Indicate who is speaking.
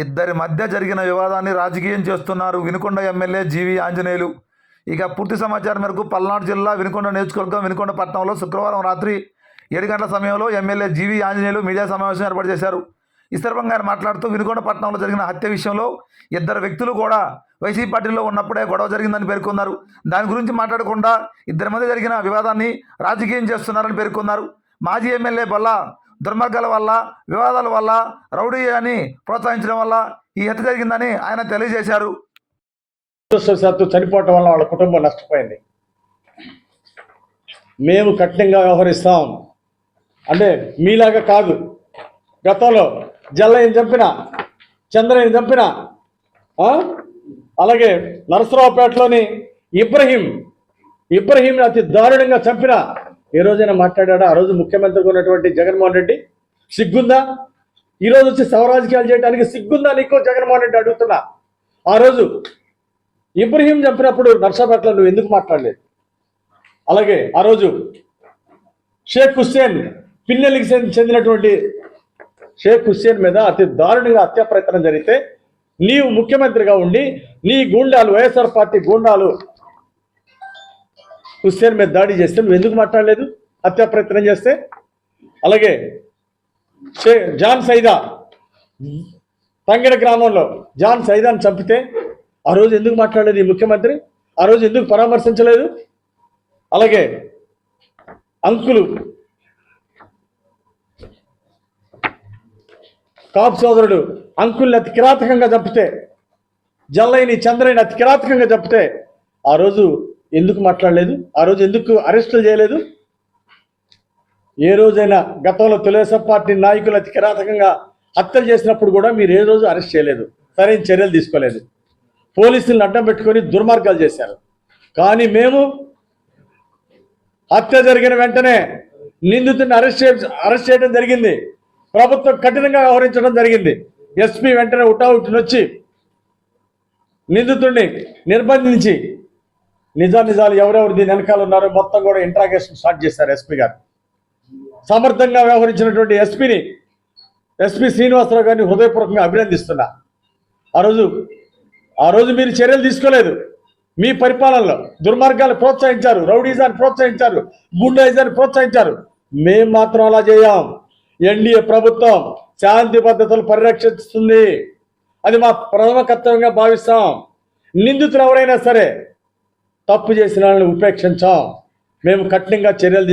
Speaker 1: ఇద్దరి మధ్య జరిగిన వివాదాన్ని రాజకీయం చేస్తున్నారు వినుకొండ ఎమ్మెల్యే జీవి ఆంజనేయులు. ఇక పూర్తి సమాచారం మేరకు పల్నాడు జిల్లా వినుకొండ నియోజకవర్గం వినుకొండ పట్టణంలో శుక్రవారం రాత్రి ఏడు గంటల సమయంలో ఎమ్మెల్యే జీవి ఆంజనేయులు మీడియా సమావేశం ఏర్పాటు చేశారు. ఈ సందర్భంగా ఆయన మాట్లాడుతూ వినుకొండ పట్టణంలో జరిగిన హత్య విషయంలో ఇద్దరు వ్యక్తులు కూడా వైసీపీ పార్టీలో ఉన్నప్పుడే గొడవ జరిగిందని పేర్కొన్నారు. దాని గురించి మాట్లాడకుండా ఇద్దరి మధ్య జరిగిన వివాదాన్ని రాజకీయం చేస్తున్నారని పేర్కొన్నారు. మాజీ ఎమ్మెల్యే బల్లా దుర్మార్గాల వల్ల వివాదాల వల్ల రౌడీ అని ప్రోత్సహించడం వల్ల ఈ హత్య జరిగిందని ఆయన తెలియజేశారు.
Speaker 2: దురదృష్టవశాత్తు చనిపోవటం వల్ల వాళ్ళ కుటుంబం నష్టపోయింది. మేము కఠినంగా వ్యవహరిస్తాం. అంటే మీలాగా కాదు. గతంలో జల్లయ్యని చంపిన చంద్రయ్యని చంపిన అలాగే నరసరావుపేటలోని ఇబ్రహీం ఇబ్రహీం అతి దారుణంగా చంపిన ఏ రోజైనా మాట్లాడాడా? ఆ రోజు ముఖ్యమంత్రిగా ఉన్నటువంటి జగన్మోహన్ రెడ్డి సిగ్గుందా? ఈ రోజు వచ్చి సవరాజకీయాలు చేయడానికి సిగ్గుందా నీకు? జగన్మోహన్ రెడ్డి అడుగుతున్నా. ఆ రోజు ఇబ్రహీం చంపినప్పుడు నర్సాపేటలో నువ్వు ఎందుకు మాట్లాడలేదు? అలాగే ఆ రోజు షేక్ హుస్సేన్ పిల్లలకి చెందినటువంటి షేక్ హుస్సేన్ మీద అతి దారుణంగా హత్యా ప్రయత్నం జరిగితే నీవు ముఖ్యమంత్రిగా ఉండి నీ గూండాలు వైఎస్ఆర్ పార్టీ గూండాలు హుస్సేన్ మీద దాడి చేస్తే నువ్వు ఎందుకు మాట్లాడలేదు? హత్యా ప్రయత్నం చేస్తే? అలాగే షే జాన్ సైదా తంగెడ గ్రామంలో జాన్ సైదాన్ని చంపితే ఆ రోజు ఎందుకు మాట్లాడలేదు ఈ ముఖ్యమంత్రి? ఆ రోజు ఎందుకు పరామర్శించలేదు? అలాగే అంకులు కాపు సోదరుడు అంకుల్ని అతి కిరాతకంగా చంపితే జల్లైని చంద్రయ్యని అతి కిరాతకంగా చంపితే ఆ రోజు ఎందుకు మాట్లాడలేదు? ఆ రోజు ఎందుకు అరెస్టులు చేయలేదు? ఏ రోజైనా గతంలో తెలుగుదేశం పార్టీ నాయకులు అతి కిరాతకంగా హత్యలు చేసినప్పుడు కూడా మీరు ఏ రోజు అరెస్ట్ చేయలేదు. సరైన చర్యలు తీసుకోలేదు. పోలీసులను అడ్డం పెట్టుకొని దుర్మార్గాలు చేశారు. కానీ మేము హత్య జరిగిన వెంటనే నిందితుడిని అరెస్ట్ అరెస్ట్ చేయడం జరిగింది. ప్రభుత్వం కఠినంగా వ్యవహరించడం జరిగింది. ఎస్పీ వెంటనే ఉటావుటిని వచ్చి నిందితుడిని నిర్బంధించి నిజానిజాలు ఎవరెవరు దీని వెనకాల ఉన్నారో మొత్తం కూడా ఇంట్రాగేషన్ స్టార్ట్ చేశారు ఎస్పీ గారు. సమర్థంగా వ్యవహరించినటువంటి ఎస్పీని ఎస్పీ శ్రీనివాసరావు గారిని హృదయపూర్వకంగా అభినందిస్తున్నా. ఆ రోజు ఆ రోజు మీరు చర్యలు తీసుకోలేదు. మీ పరిపాలనలో దుర్మార్గాలు ప్రోత్సహించారు రౌడీజాన్ని ప్రోత్సహించారు గుండాయిజాన్ని ప్రోత్సహించారు. మేం మాత్రం అలా చేయం. ఎన్డీఏ ప్రభుత్వం శాంతి పద్ధతులు పరిరక్షిస్తుంది. అది మా ప్రథమ కర్తవ్యంగా భావిస్తాం. నిందితులు ఎవరైనా సరే తప్పు చేసిన వాళ్ళని ఉపేక్షించాం. మేము కఠినంగా చర్యలు తీసుకు